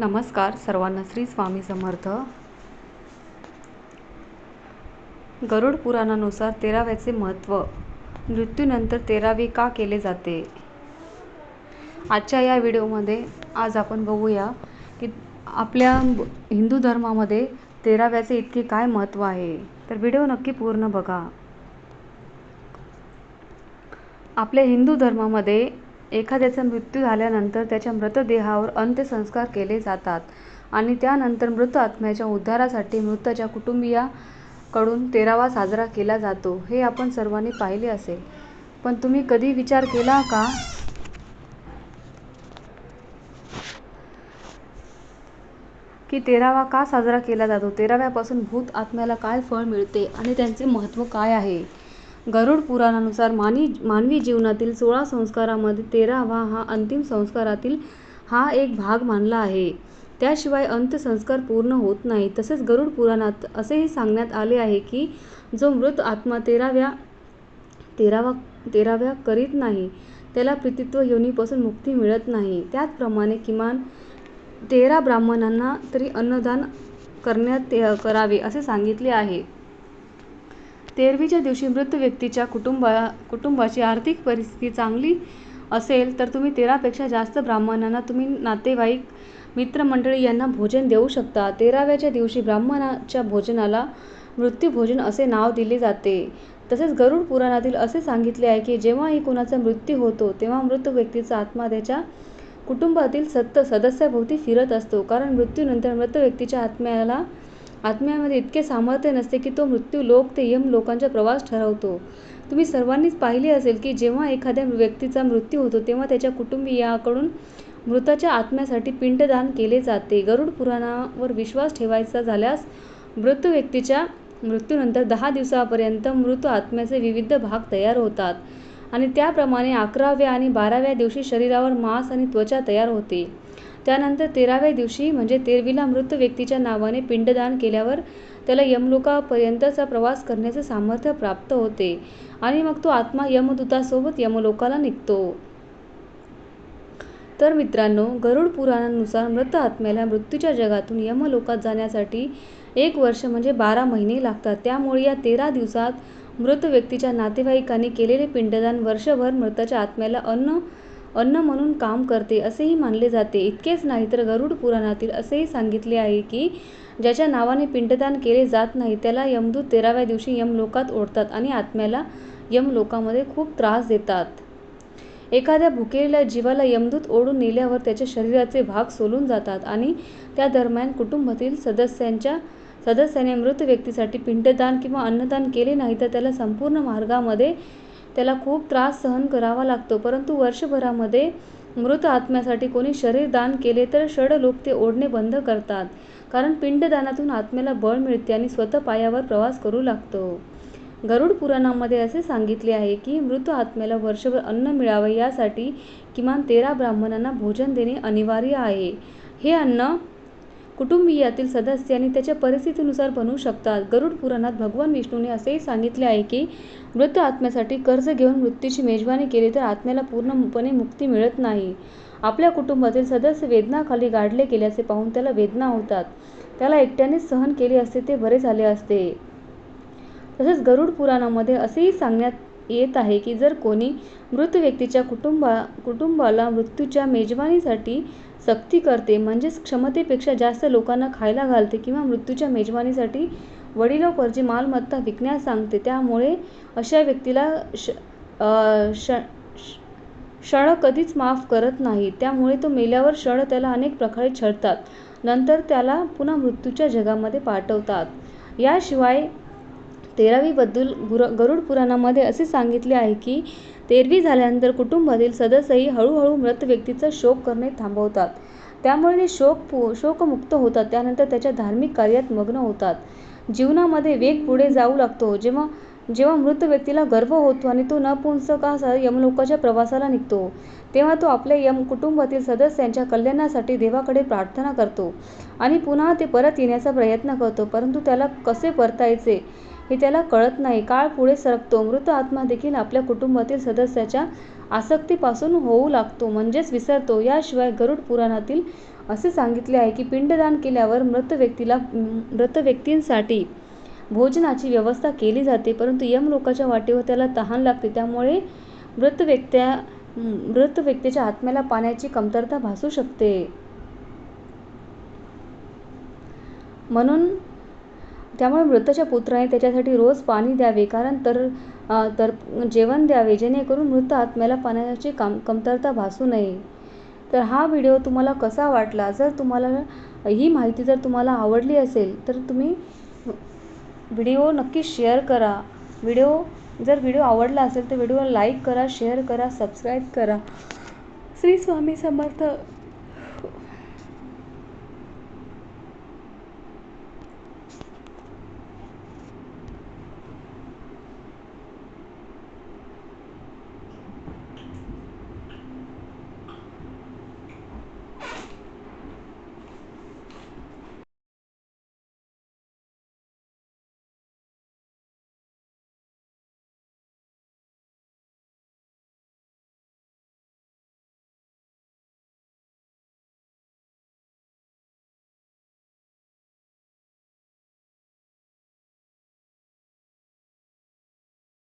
नमस्कार सर्वांना श्री स्वामी समर्थ. गरुड पुराणानुसार तेराव्याचे महत्त्व मृत्यूनंतर तेरावे का केले जाते? आजच्या या व्हिडिओमध्ये आज आपण बघूया की आपल्या हिंदू धर्मामध्ये तेराव्याचे इतके काय महत्त्व आहे? तर व्हिडिओ नक्की पूर्ण बघा. आपल्या हिंदू धर्मामध्ये एखाद्याचा मृत्यू झाल्यानंतर त्याच्या मृतदेहावर अंत्यसंस्कार केले जातात आणि त्यानंतर मृत आत्म्याच्या उद्धारासाठी मृताच्या कुटुंबियाकडून तेरावा साजरा केला जातो. हे आपण सर्वांनी पाहिले असेल. पण तुम्ही कधी विचार केला का? की तेरावा का साजरा केला जातो? तेराव्यापासून भूत आत्म्याला काय फळ मिळते आणि त्यांचे महत्त्व काय आहे? गरुड पुराणानुसार मानी मानवी जीवनातील सोळा संस्कारामध्ये तेरावा हा अंतिम संस्कारातील हा एक भाग मानला आहे. त्याशिवाय अंत्यसंस्कार पूर्ण होत नाही. तसेच गरुड पुराणात असेही सांगण्यात आले आहे की जो मृत आत्मा तेराव्या तेरावा तेराव्या करीत नाही त्याला प्रतित्व योनीपासून मुक्ती मिळत नाही. त्याचप्रमाणे किमान तेरा ब्राह्मणांना तरी अन्नदान करण्यात करावे असे सांगितले आहे. तेरवीच्या दिवशी मृत व्यक्तीच्या कुटुंबा कुटुंबाची आर्थिक परिस्थिती चांगली असेल तर तुम्ही तेरापेक्षा जास्त ब्राह्मणांना तुम्ही नातेवाईक मित्रमंडळी यांना भोजन देऊ शकता. तेराव्याच्या दिवशी ब्राह्मणाच्या भोजनाला मृत्यूभोजन असे नाव दिले जाते. तसेच गरुड पुराणातील असे सांगितले आहे की जेव्हाही कुणाचा मृत्यू होतो तेव्हा मृत व्यक्तीचा आत्मा त्याच्या कुटुंबातील सत्त सदस्याभोवती फिरत असतो. कारण मृत्यूनंतर मृत व्यक्तीच्या आत्म्याला आत्म्यामध्ये इतके सामर्थ्य नसते की तो मृत्यू लोक ते यम लोकांचा प्रवास ठरवतो. तुम्ही सर्वांनीच पाहिले असेल की जेव्हा एखाद्या व्यक्तीचा मृत्यू होतो तेव्हा त्याच्या कुटुंबियाकडून मृताच्या आत्म्यासाठी पिंडदान केले जाते. गरुड पुराणावर विश्वास ठेवायचा झाल्यास मृत व्यक्तीच्या मृत्यूनंतर दहा दिवसापर्यंत मृत आत्म्याचे विविध भाग तयार होतात आणि त्याप्रमाणे अकराव्या आणि बाराव्या दिवशी शरीरावर मांस आणि त्वचा तयार होते. त्यानंतर तेराव्या दिवशी म्हणजे तेरवीला मृत व्यक्तीच्या नावाने पिंडदान केल्यावर त्याला यमलोकापर्यंतचा प्रवास करण्याचे सामर्थ्य प्राप्त होते आणि मग तो आत्मा यमदूतासोबत यमलोकाला निघतो. तर मित्रांनो गरुड पुराणानुसार मृत आत्म्याला मृत्यूच्या जगातून यमलोकात जाण्यासाठी एक वर्ष म्हणजे बारा महिने लागतात. त्यामुळे या तेरा दिवसात मृत व्यक्तीच्या नातेवाईकांनी केलेले पिंडदान वर्षभर मृताच्या आत्म्याला अन्न अन्न म्हणून काम करते असेही मानले जाते. इतकेच नाही तर गरुड पुराणातील असेही सांगितले आहे की ज्याच्या नावाने पिंडदान केले जात नाही त्याला यमदूत तेराव्या दिवशी यमलोकात ओढतात आणि आत्म्याला यमलोकामध्ये खूप त्रास देतात. एखाद्या भुकेलेल्या जीवाला यमदूत ओढून नेल्यावर त्याच्या शरीराचे भाग सोलून जातात आणि त्या दरम्यान कुटुंबातील सदस्यांच्या सदस्याने मृत व्यक्तीसाठी पिंडदान किंवा अन्नदान केले नाही तर त्याला संपूर्ण मार्गामध्ये त्याला खूप त्रास सहन करावा लागतो. परंतु वर्षभरामध्ये मृत आत्म्यासाठी कोणी शरीर दान केले तर षडलोक ते ओढणे बंद करतात. कारण पिंडदानातून आत्म्याला बळ मिळते आणि स्वतः पायावर प्रवास करू लागतो. गरुड पुराणामध्ये असे सांगितले आहे की मृत आत्म्याला वर्षभर अन्न मिळावे यासाठी किमान तेरा ब्राह्मणांना भोजन देणे अनिवार्य आहे. हे अन्न कुटुंबियातील सदस्य आणि त्याच्या परिस्थितीनुसार बनवू शकतात. गरुड पुराणात भगवान विष्णूने असेही सांगितले आहे की मृत आत्म्यासाठी कर्ज घेऊन मृत्यूची मेजवानी केली तर आत्म्याला पूर्णपणे मुक्ती मिळत नाही. आपल्या कुटुंबातील सदस्य वेदनाखाली गाडले गेल्याचे पाहून त्याला वेदना होतात. त्याला एकट्याने सहन केले असते ते बरे झाले असते. तसेच गरुड पुराणामध्ये असेही सांगण्यात येत आहे की जर कोणी मृत व्यक्तीच्या कुटुंबा कुटुंबाला मृत्यूच्या मेजवानीसाठी सक्ती करते. म्हणजेच क्षमतेपेक्षा जास्त लोकांना खायला घालते किंवा मृत्यूच्या मेजवानीसाठी वडिलोपरची मालमत्ता विकण्यास सांगते. त्यामुळे अशा व्यक्तीला श क्षण कधीच माफ करत नाही त्यामुळे तो मेल्यावर क्षण त्याला अनेक प्रकारे छळतात. नंतर त्याला पुन्हा मृत्यूच्या जगामध्ये पाठवतात. याशिवाय तेरावीबद्दल गुर गरुड पुराणामध्ये असे सांगितले आहे की तेरवी झाल्यानंतर कुटुंबातील सदस्यही हळूहळू मृत व्यक्तीचा शोक करणे थांबवतात. त्यामुळे ते शोक शोकमुक्त होतात. त्यानंतर त्याच्या धार्मिक कार्यात मग्न होतात. जीवनामध्ये वेग पुढे जाऊ लागतो. जेव्हा जेव्हा मृत व्यक्तीला गर्व होतो आणि तो नपुंसकासह यमलोकाच्या प्रवासाला निघतो तेव्हा तो आपल्या यम कुटुंबातील सदस्यांच्या कल्याणासाठी देवाकडे प्रार्थना करतो आणि पुन्हा ते परत येण्याचा प्रयत्न करतो. परंतु त्याला कसे परतायचे? हे त्याला कळत नाही. काळ पुढे सरकतो. मृत आत्मा देखील आपल्या कुटुंबातील सदस्याच्या आसक्तीपासून होऊ लागतो म्हणजेच विसरतो. याशिवाय गरुड पुराणातील असे सांगितले आहे की पिंडदान केल्यावर मृत व्यक्तीला मृत व्यक्तींसाठी भोजनाची व्यवस्था केली जाते परंतु यमलोकाच्या वाटेवर त्याला तहान लागते. त्यामुळे मृत व्यक्त्या मृत व्यक्तीच्या आत्म्याला पाण्याची कमतरता भासू शकते. म्हणून त्यामुळे मृताच्या पुत्राने त्याच्यासाठी रोज पाणी द्यावे. कारण तर तर जेवण द्यावे. जेणेकरून मृत आत्म्याला पाण्याची काम कमतरता भासू नये. तर हा व्हिडिओ तुम्हाला कसा वाटला? जर तुम्हाला ही माहिती जर तुम्हाला आवडली असेल तर तुम्ही व्हिडिओ नक्की शेअर करा. व्हिडिओ जर व्हिडिओ आवडला असेल तर व्हिडिओला लाईक करा शेअर करा सबस्क्राईब करा. श्री स्वामी समर्थ